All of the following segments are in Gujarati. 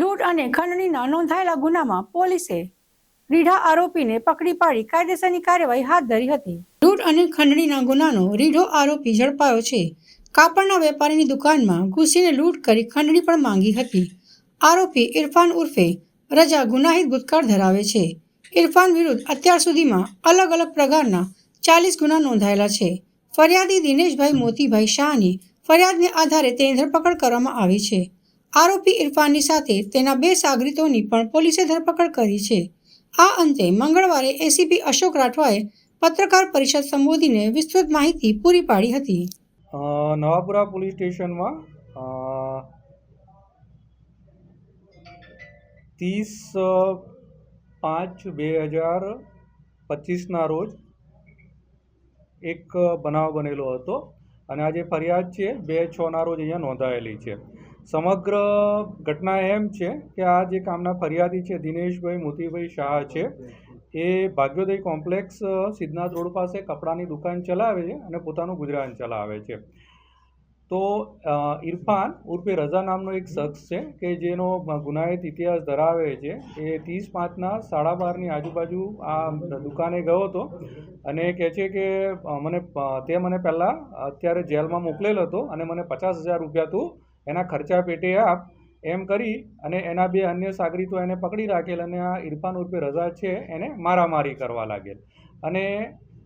લૂંટ અને ખંડણીના નોંધાયેલા ગુનામાં પોલીસે રીઢા આરોપીને પકડી પાડી કાયદેસરની કાર્યવાહી હાથ ધરી હતી. લૂંટ અને ખંડણીના ગુનાનો રીઢો આરોપી ઝડપાયો છે. કાપડના વેપારીની દુકાનમાં ઘૂસીને લૂંટ કરી ખંડણી પણ માંગી હતી. આરોપી ઇરફાન ઉર્ફે રજા ગુનાહિત ભૂતકાળ ધરાવે છે. ઇરફાન વિરુદ્ધ અત્યાર સુધીમાં અલગ અલગ પ્રકારના ચાલીસ ગુના નોંધાયેલા છે. ફરિયાદી દિનેશભાઈ મોતીભાઈ શાહની ફરિયાદને આધારે તેની ધરપકડ કરવામાં આવી છે. આરોપી ઇરફાનની સાથે તેના બે સાગરીતોની પણ પોલીસે ધરપકડ કરી છે. આ અંતે મંગળવારે એસીપી અશોક રાઠવાએ પત્રકાર પરિષદ સંબોધીને વિસ્તૃત માહિતી પૂરી પાડી હતી. નવાપુરા પોલીસ સ્ટેશનમાં ત્રીસ પાંચ બે હજાર પચીસના રોજ એક બનાવ બનેલો હતો અને આ જે ફરિયાદ છે, બે છના રોજ અહીંયા નોંધાયેલી છે. સમગ્ર ઘટના એમ છે કે આ જે કામના ફરિયાદી છે, દિનેશભાઈ મોતીભાઈ શાહ છે, એ ભાગ્યોદય કોમ્પ્લેક્સ સિદ્ધનાથ રોડ પાસે કપડાની દુકાન ચલાવે છે અને પોતાનું ગુજરાન ચલાવે છે. તો ઇરફાન ઉર્ફે રઝા નામનો એક શખ્સ છે કે જેનો ગુનાહિત ઇતિહાસ ધરાવે છે, એ ત્રીસ પાંચના સાડા બારની આજુબાજુ આ દુકાને ગયો હતો અને કહે છે કે મને તે મને પહેલાં અત્યારે જેલમાં મોકલેલ હતો અને મને પચાસ હજાર રૂપિયા તું એના ખર્ચા પેટે આપ એમ કરી અને એના બે અન્ય સાગરીતો એને પકડી રાખેલ અને આ ઇરફાન ઉર્ફે રઝા છે એને મારામારી કરવા લાગેલ. અને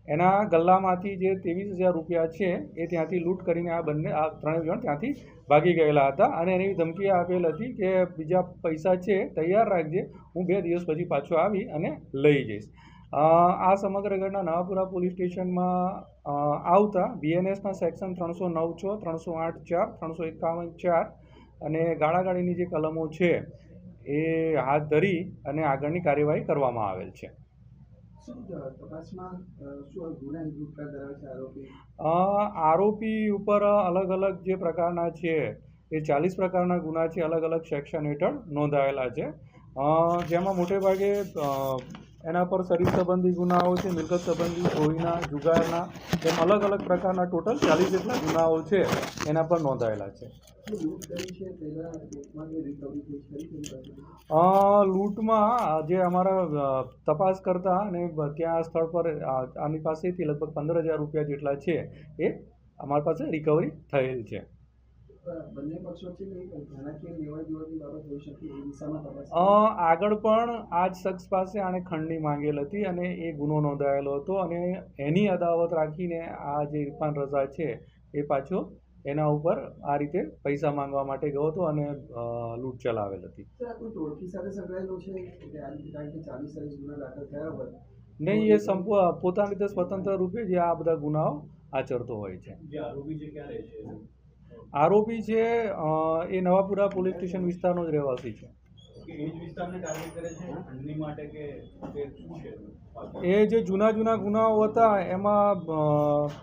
એના ગલ્લામાંથી જે ત્રેવીસ હજાર રૂપિયા છે એ ત્યાંથી લૂંટ કરીને આ બંને, આ ત્રણેય જણ ત્યાંથી ભાગી ગયેલા હતા અને એની ધમકી આપેલ હતી કે બીજા પૈસા છે, તૈયાર રાખજે, હું બે દિવસ પછી પાછો આવી અને લઈ જઈશ. આ સમગ્ર ઘટના નવાપુરા પોલીસ સ્ટેશનમાં આવતા બીએનએસના સેક્શન ત્રણસો નવ છ ત્રણસો આઠ ચાર ત્રણસો એકાવન ચાર અને ગાળાગાળીની જે કલમો છે એ હાથ ધરી અને આગળની કાર્યવાહી કરવામાં આવેલ છે. આરોપી? ઉપર અલગ અલગ જે પ્રકારના છે એ ચાલીસ પ્રકારના ગુના છે અલગ અલગ સેક્શન હેઠળ નોંધાયેલા છે. જેમાં મોટે ભાગે અ, એના પર શરીર સંબંધી ગુનાઓ છે, મિલકત સંબંધી ચોરીના જુગારના એમ અલગ અલગ પ્રકારના ટોટલ ચાલીસ જેટલા ગુનાઓ છે, એના પર નોંધાયેલા છે. લૂંટમાં જે અમારા તપાસ કરતા અને ત્યાં સ્થળ પર આની પાસેથી લગભગ પંદર હજાર રૂપિયા જેટલા છે, એ અમારી પાસે રિકવરી થયેલ છે. બંને આગળ પણ આ જ શખ્સ પાસે આણે ખંડની માંગેલ હતી અને એ ગુનો નોંધાયેલો હતો અને એની અદાવત રાખીને આ જે ઇરફાન રઝા છે એ પાછો એના ઉપર આ રીતે પૈસા માંગવા માટે ગયો હતો અને લૂંટ ચલાવેલ હતી. નહીં એ સંપૂ પોતાની રીતે સ્વતંત્ર રૂપે જે આ બધા ગુનાઓ આચરતો હોય છે. જે આરોપી છે એ નવાપુરા પોલીસ સ્ટેશન વિસ્તારનો જ રહેવાસી છે. એ જ જૂના જૂના ગુનાઓ હતા એમાં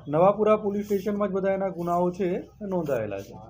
નવાપુરા પોલીસ સ્ટેશનમાં જ બધા એના ગુનાઓ છે નોંધાયેલા છે.